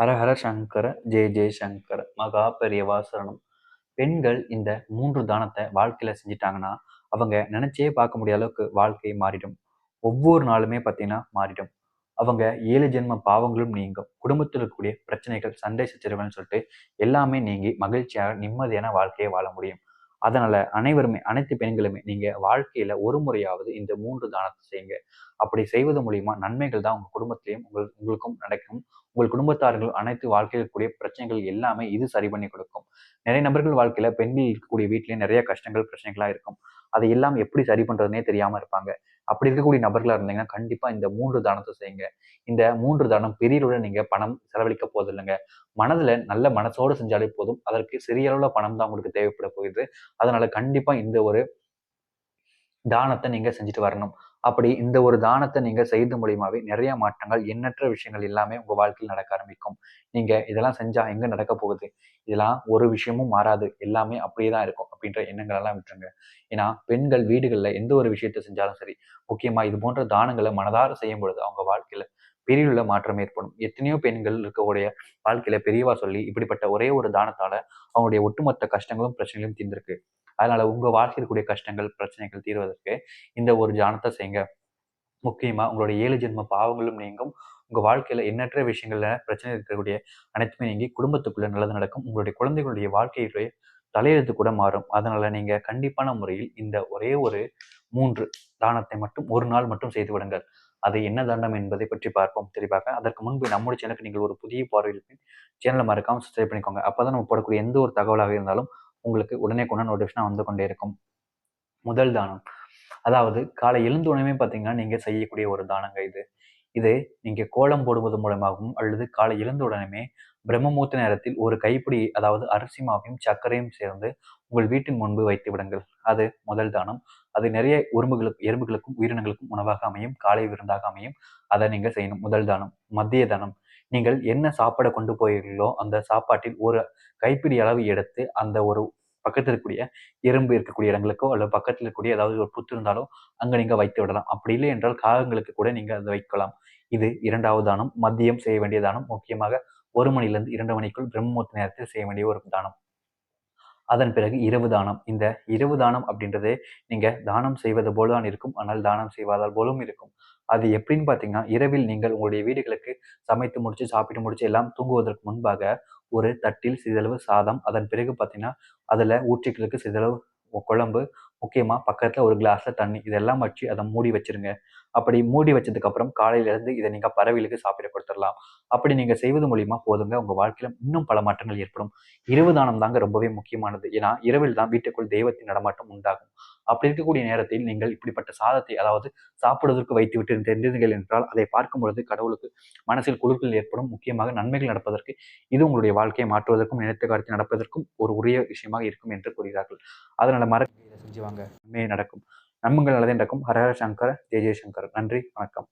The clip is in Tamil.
ஹரஹர சங்கர ஜெய ஜெயசங்கர் மகா பெரியவா சரணம். பெண்கள் இந்த மூன்று தானத்தை வாழ்க்கையில செஞ்சிட்டாங்கன்னா அவங்க நினைச்சே பார்க்க முடியாத அளவுக்கு வாழ்க்கை மாறிடும். ஒவ்வொரு நாளுமே பார்த்தீங்கன்னா மாறிடும். அவங்க ஏழு ஜென்ம பாவங்களும் நீங்கும். குடும்பத்தில் இருக்கக்கூடிய பிரச்சனைகள் சண்டை சச்சரவுன்னு சொல்லிட்டு எல்லாமே நீங்கி மகிழ்ச்சியாக நிம்மதியான வாழ்க்கையை வாழ முடியும். அதனால அனைவருமே அனைத்து பெண்களுமே நீங்க வாழ்க்கையில ஒரு முறையாவது இந்த மூன்று தானத்தை செய்யுங்க. அப்படி செய்வது மூலியமா நன்மைகள் தான் உங்க குடும்பத்திலையும் உங்கள் உங்களுக்கும் நடக்கும். உங்கள் குடும்பத்தார்கள் அனைத்து வாழ்க்கையில் இருக்கக்கூடிய பிரச்சனைகள் எல்லாமே இது சரி பண்ணி கொடுக்கும். நிறைய நபர்கள் வாழ்க்கையில பெண்கள் இருக்கக்கூடிய வீட்லயும் நிறைய கஷ்டங்கள் பிரச்சனைகளா இருக்கும். அதை எல்லாம் எப்படி சரி பண்றதுனே தெரியாம இருப்பாங்க. அப்படி இருக்கக்கூடிய நபர்களாக இருந்தீங்கன்னா கண்டிப்பா இந்த மூன்று தானத்தை செய்யுங்க. இந்த மூன்று தானம் பெரியளவில் நீங்க பணம் செலவழிக்க போதில்லைங்க இல்லைங்க மனதுல நல்ல மனசோடு செஞ்சாலே போதும். அதற்கு சிறிய அளவுல பணம் தான் உங்களுக்கு தேவைப்பட போகுது. அதனால கண்டிப்பா இந்த ஒரு தானத்தை நீங்க செஞ்சுட்டு வரணும். அப்படி இந்த ஒரு தானத்தை நீங்க செய்து மூலியமாவே நிறைய மாற்றங்கள் எண்ணற்ற விஷயங்கள் எல்லாமே உங்க வாழ்க்கையில் நடக்க ஆரம்பிக்கும். நீங்க இதெல்லாம் செஞ்சா எங்க நடக்க போகுது? இதெல்லாம் ஒரு விஷயமும் மாறாது. எல்லாமே அப்படியே தான் இருக்கும் அப்படின்ற எண்ணங்கள் எல்லாம் விட்டுருங்க. ஏன்னா பெண்கள் வீடுகளில் எந்த ஒரு விஷயத்தை செஞ்சாலும் சரி முக்கியமா இது போன்ற தானங்களை மனதார செய்யும் பொழுது அவங்க வாழ்க்கையில பெரிய மாற்றம் ஏற்படும். எத்தனையோ பெண்கள் இருக்கக்கூடிய வாழ்க்கையில பெரியவா சொல்லி இப்படிப்பட்ட ஒரே ஒரு தானத்தால அவங்களுடைய ஒட்டுமொத்த கஷ்டங்களும் பிரச்சனைகளும் தீர்ந்திருக்கு. அதனால உங்க வாழ்க்கையில் கூடிய கஷ்டங்கள் பிரச்சனைகள் தீர்வதற்கு இந்த ஒரு ஜானத்தை செய்யுங்க முக்கியமா உங்களுடைய ஏழு ஜென்ம பாவங்களும் நீங்கும். உங்கள் வாழ்க்கையில் எண்ணற்ற விஷயங்களில் பிரச்சனை இருக்கக்கூடிய அனைத்துமே நீங்கி குடும்பத்துக்குள்ளே நல்லது நடக்கும். உங்களுடைய குழந்தைகளுடைய வாழ்க்கையுடைய தலையெழுத்து கூட மாறும். அதனால் நீங்கள் கண்டிப்பான முறையில் இந்த ஒரே ஒரு மூன்று தானத்தை மட்டும் ஒரு நாள் மட்டும் செய்து விடுங்கள். அது என்ன தண்டம் என்பதை பற்றி பார்ப்போம். தெளிவாக அதற்கு முன்பு நம்முடைய சேனலுக்கு நீங்கள் ஒரு புதிய பார்வையில் சேனலை மறக்காமல் சப்ஸ்கிரைப் பண்ணிக்கோங்க. அப்போ தான் நம்ம போடக்கூடிய எந்த ஒரு தகவலாக இருந்தாலும் உங்களுக்கு உடனே கொண்டு நோட்டிஃபிகேஷன் வந்து கொண்டே இருக்கும். முதல் தானம். அதாவது காலை எழுந்த உடனே பார்த்தீங்கன்னா நீங்கள் செய்யக்கூடிய ஒரு தானங்க இது. இது நீங்கள் கோலம் போடுவது மூலமாகவும் அல்லது காலை எழுந்த உடனே பிரம்மமூர்த்த நேரத்தில் ஒரு கைப்பிடி அதாவது அரிசி மாவையும் சர்க்கரையும் சேர்ந்து உங்கள் வீட்டின் முன்பு வைத்து விடுங்கள். அது முதல் தானம். அது நிறைய உரும்புகளுக்கு எறும்புகளுக்கும் உயிரினங்களுக்கும் உணவாக அமையும் காலை விருந்தாக அமையும். அதை நீங்கள் செய்யணும். முதல் தானம். மத்திய தானம். நீங்கள் என்ன சாப்பாடை கொண்டு போயிருக்கீங்களோ அந்த சாப்பாட்டில் ஒரு கைப்பிடி அளவு எடுத்து அந்த ஒரு பக்கத்தில் இருக்கக்கூடிய எறும்பு இருக்கக்கூடிய இடங்களுக்கோ அல்லது பக்கத்தில் இருக்கக்கூடிய ஏதாவது ஒரு புத்து இருந்தாலோ அங்கே நீங்கள் வைத்து விடலாம். அப்படி இல்லை என்றால் காகங்களுக்கு கூட நீங்கள் அதை வைக்கலாம். இது இரண்டாவது தானம். மதியம் செய்ய வேண்டிய தானம். முக்கியமாக ஒரு மணிலிருந்து இரண்டு மணிக்குள் பிரம்மமுத்த நேரத்தில் செய்ய வேண்டிய ஒரு தானம். அதன் பிறகு இரவு தானம். இந்த இரவு தானம் அப்படின்றது நீங்க தானம் செய்வது போலதான் இருக்கும். ஆனால் தானம் செய்வதால் போலும் இருக்கும். அது எப்படின்னு பார்த்தீங்கன்னா இரவில் நீங்கள் உங்களுடைய வீடுகளுக்கு சமைத்து முடிச்சு சாப்பிட்டு முடிச்சு எல்லாம் தூங்குவதற்கு முன்பாக ஒரு தட்டில் சிறிதளவு சாதம் அதன் பிறகு பார்த்தீங்கன்னா அதில் ஊற்றிக்கலுக்கு சிறிதளவு குழம்பு முக்கியமாக பக்கத்தில் ஒரு கிளாஸில் தண்ணி இதெல்லாம் வச்சு அதை மூடி வச்சிருங்க. அப்படி மூடி வச்சதுக்கப்புறம் காலையிலேருந்து இதை நீங்கள் பறவைகளுக்கு சாப்பிட கொடுத்துடலாம். அப்படி நீங்கள் செய்வது மூலிமா போதுங்க. உங்கள் வாழ்க்கையில் இன்னும் பல மாற்றங்கள் ஏற்படும். இரவு தானம் தாங்க ரொம்பவே முக்கியமானது. ஏன்னா இரவில் தான் வீட்டுக்குள் தெய்வத்தின் நடமாட்டம் உண்டாகும். அப்படி இருக்கக்கூடிய நேரத்தில் நீங்கள் இப்படிப்பட்ட சாதத்தை அதாவது சாப்பிடுவதற்கு வைத்து விட்டு தெரிந்தீர்கள் என்றால் அதை பார்க்கும் பொழுது கடவுளுக்கு மனசில் குழுக்கள் ஏற்படும். முக்கியமாக நன்மைகள் நடப்பதற்கு இது உங்களுடைய வாழ்க்கையை மாற்றுவதற்கும் நினைத்த காலத்தில் நடப்பதற்கும் ஒரு உரிய விஷயமாக இருக்கும் என்று கூறுகிறார்கள். அதனால மறக்க செஞ்சு வாங்க நன்மையே நடக்கும். நம்புங்கள் நல்லதே நடக்கும். ஹரஹர சங்கர் ஜெய ஜெயசங்கர் நன்றி வணக்கம்.